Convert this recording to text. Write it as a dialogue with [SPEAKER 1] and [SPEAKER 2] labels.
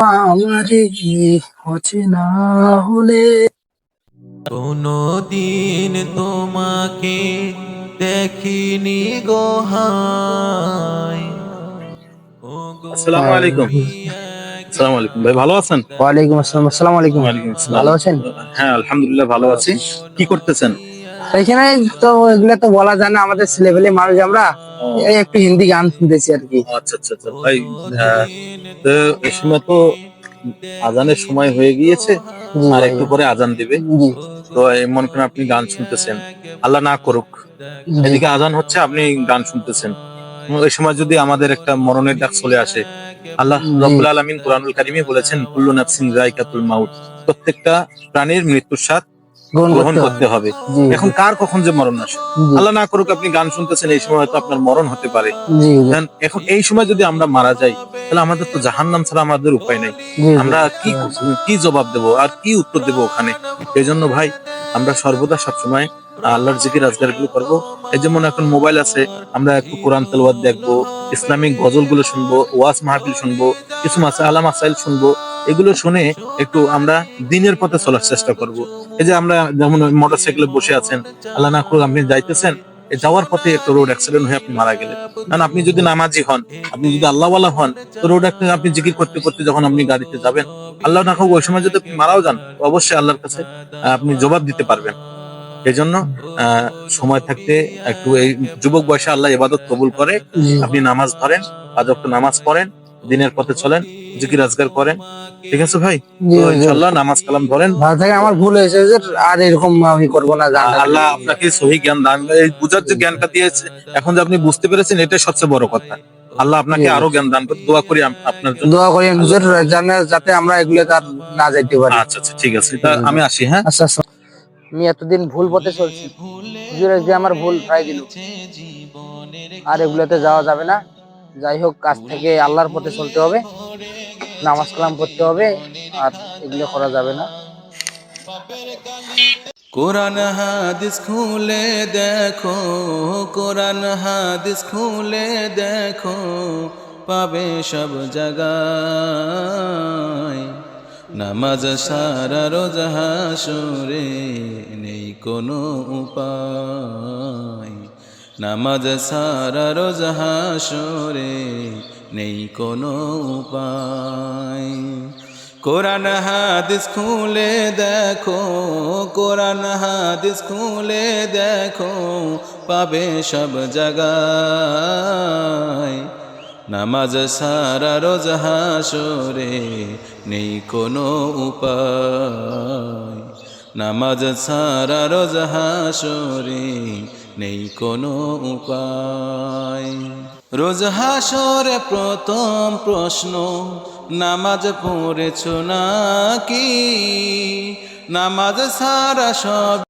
[SPEAKER 1] আমারে অচেনা হলে
[SPEAKER 2] কোনো দিন তোমাকে দেখিনি গোহাই
[SPEAKER 3] আসসালামু আলাইকুম। আসসালামু আলাইকুম। ভাই ভালো আছেন?
[SPEAKER 1] ওয়ালাইকুম আসসালাম আসসালামু আলাইকুম। ভালো আছেন?
[SPEAKER 3] হ্যাঁ আলহামদুলিল্লাহ ভালো আছি। কি করতেছেন?
[SPEAKER 1] এখানে তো এগুলো তো বলা যায় না আমাদের ছেলেপেলে মানুষ আমরা একটু হিন্দি গান শুনতেছি আর কি।
[SPEAKER 3] আচ্ছা আচ্ছা আচ্ছা। ভাই তো এই সময় তো আজানের সময় হয়ে গিয়েছে আর একটু পরে আজান দিবে। তো মনে করেন আপনি গান শুনতেছেন আল্লাহ না করুক। এদিকে আজান হচ্ছে আপনি গান শুনতেছেন। এই সময় যদি আমাদের একটা মরণের ডাক চলে আসে আল্লাহ
[SPEAKER 1] জি।
[SPEAKER 3] রব্বুল আলামিন কোরআনুল কারিমে বলেছেন কুল্লু নাফসিন যায়কাতুল মাউত। প্রত্যেকটা প্রাণীর মৃত্যুর স্বাদ
[SPEAKER 1] গ্রহণ করতে
[SPEAKER 3] হবে। এখন কার কখন যে মরণ আসে? আল্লাহ না করুক আপনি গান শুনতেছেন এই সময় হয়তো আপনার মরণ হতে পারে। এখন এই সময় যদি আমরা মারা যাই তাহলে আমাদের তো জাহান্নাম ছাড়া আমাদের উপায় নাই। আমরা কি কি জবাব দেব? আর কি উত্তর দেব ওখানে? এই জন্য ভাই আমরা সর্বদা সবসময় আল্লাহর জিকির আজগারগুলো করব। এই যেমন এখন মোবাইল আছে, আমরা একটু কোরআন তেলওয়াত দেখব, ইসলামিক গজলগুলো শুনব, ওয়াজ মাহফিল শুনব, কিছু মাসা আলাম আসাইল শুনব, এগুলো শুনে একটু আমরা দিনের পথে চলার চেষ্টা করব। এই যে আমরা যেমন মোটর সাইকেলে বসে আছেন, আল্লাহ না করুক আপনি যাইতেছেন যাওয়ার পথে একটা রোড অ্যাক্সিডেন্ট হয়ে আপনি মারা গেলেন। কারণ আপনি যদি নামাজি হন, আপনি যদি আল্লাহওয়ালা হন, তো রোড অ্যাক্সিডেন্ট আপনি জিকির করতে করতে যখন আপনি গাড়িতে যাবেন, আল্লাহ না হোক ওই সময় যদি আপনি মারাও যান অবশ্যই আল্লাহর কাছে আপনি জবাব দিতে পারবেন। এই জন্য আহ, সময় থাকতে একটু এই যুবক বয়সে আল্লাহ ইবাদত কবুল করে। আপনি নামাজ ধরেন পাঁচ নামাজ পড়েন দিনের পথে চলেন জিকির আজগার করেন। ঠিক আছে ভাই। ইনশাল্লাহ নামাজ কালাম ধরেন।
[SPEAKER 1] আমার ভুল হয়েছে যে আর এরকম আমি করব না
[SPEAKER 3] আল্লাহ আপনাকে সহি জ্ঞান দান এই বুঝার যে জ্ঞানটা দিয়েছে এখন যে আপনি বুঝতে পেরেছেন এটাই সবচেয়ে বড় কথা। আল্লাহ আপনাকে আরও জ্ঞান দান করে দোয়া করি আপনার জন্য।
[SPEAKER 1] দোয়া করি যাতে আমরা এগুলো তার না যাইতে পারি।
[SPEAKER 3] আচ্ছা আচ্ছা ঠিক আছে। আমি আসি হ্যাঁ?
[SPEAKER 1] আচ্ছা আচ্ছা। আমি এতদিন ভুল পথে চলছি। আমার ভুল প্রায় দিল। আর এগুলোতে যাওয়া যাবে না। যাই হোক, কাজ থেকে আল্লাহর পথে চলতে হবে। নামাজ কালাম পড়তে হবে, আর এগুলো করা যাবে না।
[SPEAKER 2] কোরআন হাদিস খুলে দেখো, কোরআন হাদিস খুলে দেখো, পাবে সব জায়গায় নামাজ সারা রোজ হাসরে নেই কোনো উপায়। নামাজ সারা রোজ হাসরে নেই কোনো উপায়। কোরআন হাদিস খুলে দেখো, কোরআন হাদিস খুলে দেখো, পাবে সব জায়গায়। নামাজ সারা রোজ হাসরে নেই কোনো উপায়। নামাজ সারা রোজ হাসরে নেই কোনো উপায়। রোজ হাসরে প্রথম প্রশ্ন, নামাজ পড়েছ নাকি? নামাজ সারা সব